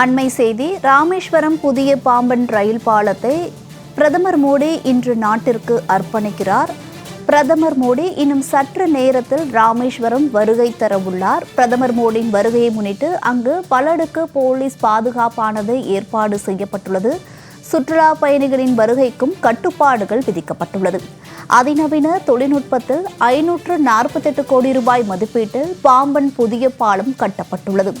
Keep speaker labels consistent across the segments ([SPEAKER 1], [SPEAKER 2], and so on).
[SPEAKER 1] அண்மை செய்தி ராமேஸ்வரம் புதிய பாம்பன் ரயில் பாலத்தை பிரதமர் மோடி இன்று நாட்டிற்கு அர்ப்பணிக்கிறார். பிரதமர் மோடி இன்னும் சற்று நேரத்தில் ராமேஸ்வரம் வருகை தரவுள்ளார். பிரதமர் மோடியின் வருகையை முன்னிட்டு அங்கு பலடுக்கு போலீஸ் பாதுகாப்பானது ஏற்பாடு செய்யப்பட்டுள்ளது. சுற்றுலா பயணிகளின் வருகைக்கும் கட்டுப்பாடுகள் விதிக்கப்பட்டுள்ளது. அதிநவீன தொழில்நுட்பத்தில் ஐநூற்று நாற்பத்தெட்டு கோடி ரூபாய் மதிப்பீட்டில் பாம்பன் புதிய பாலம் கட்டப்பட்டுள்ளது.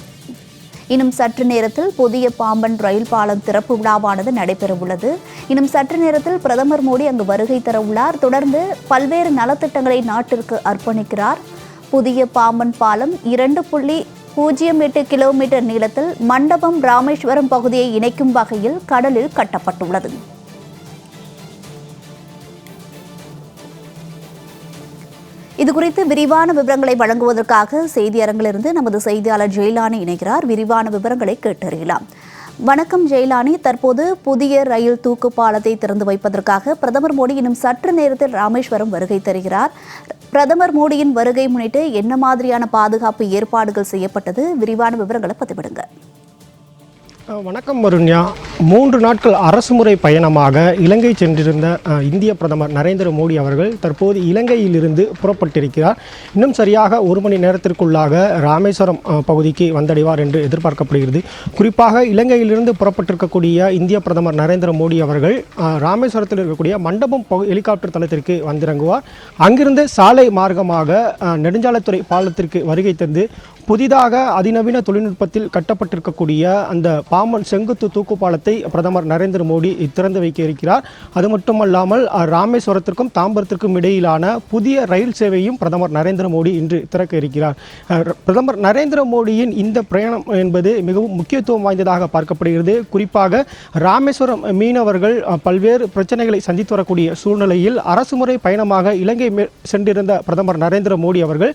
[SPEAKER 1] இன்னும் சற்று நேரத்தில் புதிய பாம்பன் ரயில் பாலம் திறப்பு விழாவானது நடைபெறவுள்ளது. இன்னும் சற்று நேரத்தில் பிரதமர் மோடி அங்கு வருகை தரவுள்ளார். தொடர்ந்து பல்வேறு நலத்திட்டங்களை நாட்டிற்கு அர்ப்பணிக்கிறார். புதிய பாம்பன் பாலம் இரண்டு புள்ளி பூஜ்ஜியம் எட்டு கிலோமீட்டர் நீளத்தில் மண்டபம் ராமேஸ்வரம் பகுதியை இணைக்கும் வகையில் கடலில் கட்டப்பட்டுள்ளது. குறித்து விரிவான விவரங்களை வழங்குவதற்காக செய்தி அரங்கிலிருந்து நமது செய்தியாளர் ஜெயலானி இணைகிறார். விரிவான விவரங்களை கேட்டறியலாம். வணக்கம் ஜெயலானி. தற்போது புதிய ரயில் தூக்கு பாலத்தை திறந்து வைப்பதற்காக பிரதமர் மோடி இன்னும் சற்று நேரத்தில் ராமேஸ்வரம் வருகை தருகிறார். பிரதமர் மோடியின் வருகை முன்னிட்டு என்ன மாதிரியான பாதுகாப்பு ஏற்பாடுகள் செய்யப்பட்டது? விரிவான விவரங்களை
[SPEAKER 2] பதிவிடுங்கள். வணக்கம் வருண்யா. மூன்று நாட்கள் அரசுமுறை பயணமாக இலங்கை சென்றிருந்த இந்திய பிரதமர் நரேந்திர மோடி அவர்கள் தற்போது இலங்கையிலிருந்து புறப்பட்டிருக்கிறார். இன்னும் சரியாக ஒரு மணி நேரத்திற்குள்ளாக ராமேஸ்வரம் பகுதிக்கு வந்தடைவார் என்று எதிர்பார்க்கப்படுகிறது. குறிப்பாக இலங்கையிலிருந்து புறப்பட்டிருக்கக்கூடிய இந்திய பிரதமர் நரேந்திர மோடி அவர்கள் ராமேஸ்வரத்தில் இருக்கக்கூடிய மண்டபம் ஹெலிகாப்டர் தளத்திற்கு வந்திறங்குவார். அங்கிருந்து சாலை மார்க்கமாக நெடுஞ்சாலைத்துறை பாலத்திற்கு வருகை தந்து புதிதாக அதிநவீன தொழில்நுட்பத்தில் கட்டப்பட்டிருக்கக்கூடிய அந்த பாம்பன் செங்குத்து தூக்கு பாலத்தை பிரதமர் நரேந்திர மோடி திறந்து வைக்க இருக்கிறார். அது மட்டுமல்லாமல் ராமேஸ்வரத்திற்கும் தாம்பரத்திற்கும் இடையிலான புதிய ரயில் சேவையும் பிரதமர் நரேந்திர மோடி இன்று திறக்க இருக்கிறார். பிரதமர் நரேந்திர மோடியின் இந்த பிரயாணம் என்பது மிகவும் முக்கியத்துவம் வாய்ந்ததாக பார்க்கப்படுகிறது. குறிப்பாக ராமேஸ்வரம் மீனவர்கள் பல்வேறு பிரச்சனைகளை சந்தித்து வரக்கூடிய சூழ்நிலையில் அரசு முறை பயணமாக இலங்கை மே- சென்றிருந்த பிரதமர் நரேந்திர மோடி அவர்கள்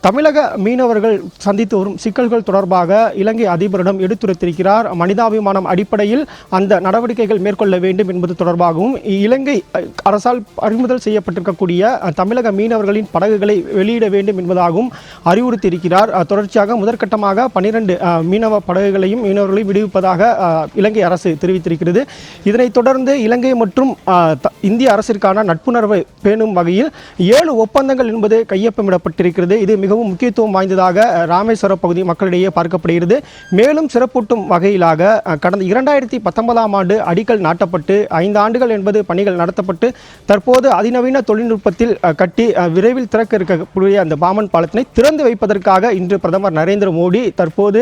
[SPEAKER 2] தமிழக மீனவர்கள் சந்தித்து வரும் சிக்கல்கள் தொடர்பாக இலங்கை அதிபரிடம் எடுத்துரைத்திருக்கிறார். மனிதாபிமானம் அடிப்படையில் அந்த நடவடிக்கைகள் மேற்கொள்ள வேண்டும் என்பது தொடர்பாகவும் இலங்கை அரசால் பறிமுதல் செய்யப்பட்டிருக்கக்கூடிய தமிழக மீனவர்களின் படகுகளை வெளியிட வேண்டும் என்பதாகவும் அறிவுறுத்தியிருக்கிறார். தொடர்ச்சியாக முதற்கட்டமாக பனிரெண்டு மீனவ படகுகளையும் மீனவர்களையும் விடுவிப்பதாக இலங்கை அரசு தெரிவித்திருக்கிறது. இதனைத் தொடர்ந்து இலங்கை மற்றும் த- இந்திய அரசிற்கான நட்புணர்வை பேணும் வகையில் ஏழு ஒப்பந்தங்கள் என்பது கையொப்பமிடப்பட்டிருக்கிறது. இது மிகவும் முக்கியத்துவம் வாய்ந்ததாக ராமேஸ்வர பகுதி மக்களிடையே பார்க்கப்படுகிறது. மேலும் சிறப்பூட்டும் வகையிலாக கடந்த இரண்டாயிரத்தி பத்தொன்பதாம் ஆண்டு அடிக்கல் நாட்டப்பட்டு ஐந்து ஆண்டுகள் என்பது பணிகள் நடத்தப்பட்டு தற்போது அதிநவீன தொழில்நுட்பத்தில் கட்டி விரைவில் திறக்க இருக்கக்கூடிய அந்த பாமன் பாலத்தினை திறந்து வைப்பதற்காக இன்று பிரதமர் நரேந்திர மோடி தற்போது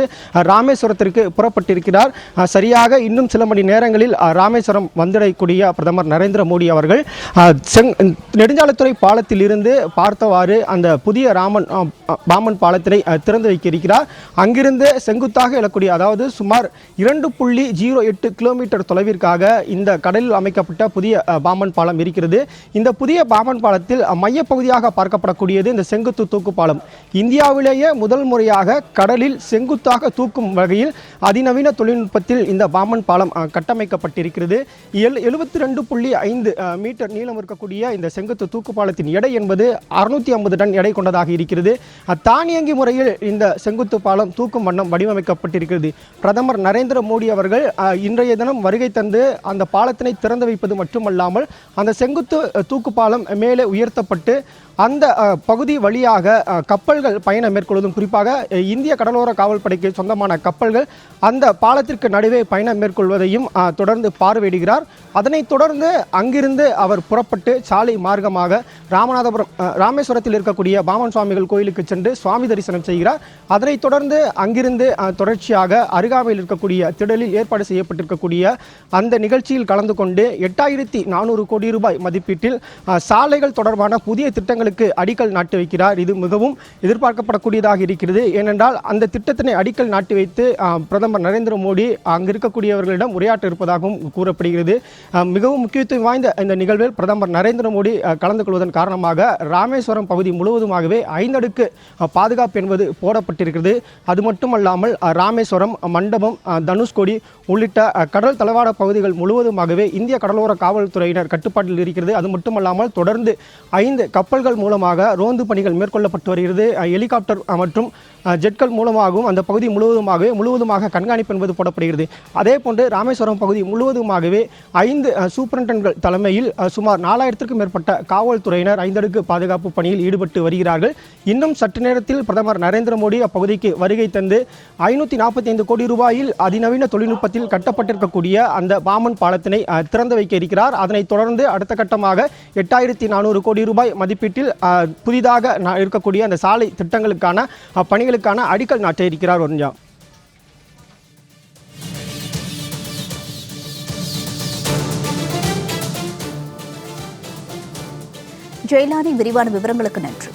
[SPEAKER 2] ராமேஸ்வரத்திற்கு புறப்பட்டிருக்கிறார். சரியாக இன்னும் சில மணி நேரங்களில் ராமேஸ்வரம் வந்திடக்கூடிய பிரதமர் நரேந்திர மோடி அவர்கள் செங் நெடுஞ்சாலைத்துறை பாலத்தில் இருந்து பார்த்தவாறு அந்த புதிய ராமன் பாமன் பாலத்தினை திறந்து திறந்து வைக்க இருக்கிறார் அங்கிருந்து செங்குத்தாக எழக்கூடிய அதாவது சுமார் இரண்டு புள்ளி ஜீரோ எட்டு கிலோமீட்டர் தொலைவிற்காக இந்த கடலில் அமைக்கப்பட்ட புதிய பாம்பன் பாலம் இருக்கிறது. இந்த புதிய பாம்பன் பாலத்தில் மையப்பகுதியாக பார்க்கப்படக்கூடியது இந்த செங்குத்து தூக்கு பாலம். இந்தியாவிலேயே முதல் முறையாக கடலில் செங்குத்தாக தூக்கும் வகையில் அதிநவீன தொழில்நுட்பத்தில் இந்த பாம்பன் பாலம் கட்டமைக்கப்பட்டிருக்கிறது. எல் எழுபத்தி ரெண்டு புள்ளி ஐந்து மீட்டர் நீளம் இருக்கக்கூடிய இந்த செங்குத்து தூக்கு பாலத்தின் எடை என்பது அறுநூத்தி ஐம்பது டன் எடை கொண்டதாக இருக்கிறது. தானியங்கி முறையில் இந்த செங்குத்து பாலம் தூக்கும் வண்ணம் வடிவமைக்கப்பட்டிருக்கிறது. பிரதமர் நரேந்திர மோடி அவர்கள் இன்றைய தினம் வருகை தந்து அந்த பாலத்தினை திறந்து வைப்பது மட்டுமல்லாமல் அந்த செங்குத்து தூக்கு பாலம் மேலே உயர்த்தப்பட்டு அந்த பகுதி வழியாக கப்பல்கள் பயணம் மேற்கொள்வதும் குறிப்பாக இந்திய கடலோர காவல்படைக்கு சொந்தமான கப்பல்கள் அந்த பாலத்திற்கு நடுவே பயணம் மேற்கொள்வதையும் தொடர்ந்து பார்வையிடுகிறார். அதனைத் தொடர்ந்து அங்கிருந்து அவர் புறப்பட்டு சாலை மார்க்கமாக ராமநாதபுரம் ராமேஸ்வரத்தில் இருக்கக்கூடிய பாமன் சுவாமிகள் கோயிலுக்கு சென்று சுவாமி தரிசனம் செய்கிறார். அதனைத் தொடர்ந்து அங்கிருந்து தொடர்ச்சியாக அருகாமையில் இருக்கக்கூடிய திடலில் ஏற்பாடு செய்யப்பட்டிருக்கக்கூடிய அந்த நிகழ்ச்சியில் கலந்து கொண்டு எட்டாயிரத்தி நானூறு கோடி ரூபாய் மதிப்பீட்டில் சாலைகள் தொடர்பான புதிய திட்டங்களுக்கு அடிக்கல் நாட்டி வைக்கிறார். இது மிகவும் எதிர்பார்க்கப்படக்கூடியதாக இருக்கிறது. ஏனென்றால் அந்த திட்டத்தினை அடிக்கல் நாட்டி வைத்து பிரதமர் நரேந்திர மோடி அங்கு இருக்கக்கூடியவர்களிடம் உரையாற்ற இருப்பதாகவும் கூறப்படுகிறது. மிகவும் முக்கியத்துவம் வாய்ந்த இந்த நிகழ்வில் பிரதமர் நரேந்திர மோடி கலந்து கொள்வதன் காரணமாக ராமேஸ்வரம் பகுதி முழுவதுமாகவே ஐந்தடுக்கு பாதுகாப்பு என்பது போடப்பட்டிருக்கிறது. அது மட்டுமல்லாமல் ராமேஸ்வரம் மண்டபம் தனுஷ்கோடி உள்ளிட்ட கடல் தளவாட பகுதிகள் முழுவதுமாகவே இந்திய கடலோர காவல்துறையினர் கட்டுப்பாட்டில் இருக்கிறது. அது மட்டுமல்லாமல் தொடர்ந்து ஐந்து கப்பல்கள் மூலமாக ரோந்து பணிகள் மேற்கொள்ளப்பட்டு வருகிறது. ஹெலிகாப்டர் மற்றும் ஜெட்கள் மூலமாகவும் அந்த பகுதி முழுவதுமாகவே முழுவதுமாக கண்காணிப்பு என்பது போடப்படுகிறது. அதே போன்று ராமேஸ்வரம் பகுதி முழுவதுமாகவே ஐந்து சூப்பரண்டன்கள் தலைமையில் சுமார் நாலாயிரத்திற்கும் மேற்பட்ட காவல்துறையினர் ஐந்தடுக்கு பாதுகாப்பு பணியில் ஈடுபட்டு வருகிறார்கள். இன்னும் சற்று நேரத்தில் பிரதமர் நரேந்திர மோடி அப்பகுதிக்கு வருகை தந்து ஐநூற்றி நாற்பத்தி ஐந்து கோடி ரூபாயில் அதிநவீன தொழில்நுட்பத்தில் கட்டப்பட்டிருக்கக்கூடிய அந்த பாமன் பாலத்தினை திறந்து வைக்க இருக்கிறார். அதனைத் தொடர்ந்து அடுத்த கட்டமாக எட்டாயிரத்தி நானூறு கோடி ரூபாய் மதிப்பீட்டில் புதிதாக இருக்கக்கூடிய அந்த சாலை திட்டங்களுக்கான பணிகள் பணிகளுக்கான அடிக்கல் நாட்ட இருக்கிறார் வருண்யா
[SPEAKER 1] ஜெயலானி விரிவான விவரங்களுக்கு நன்றி.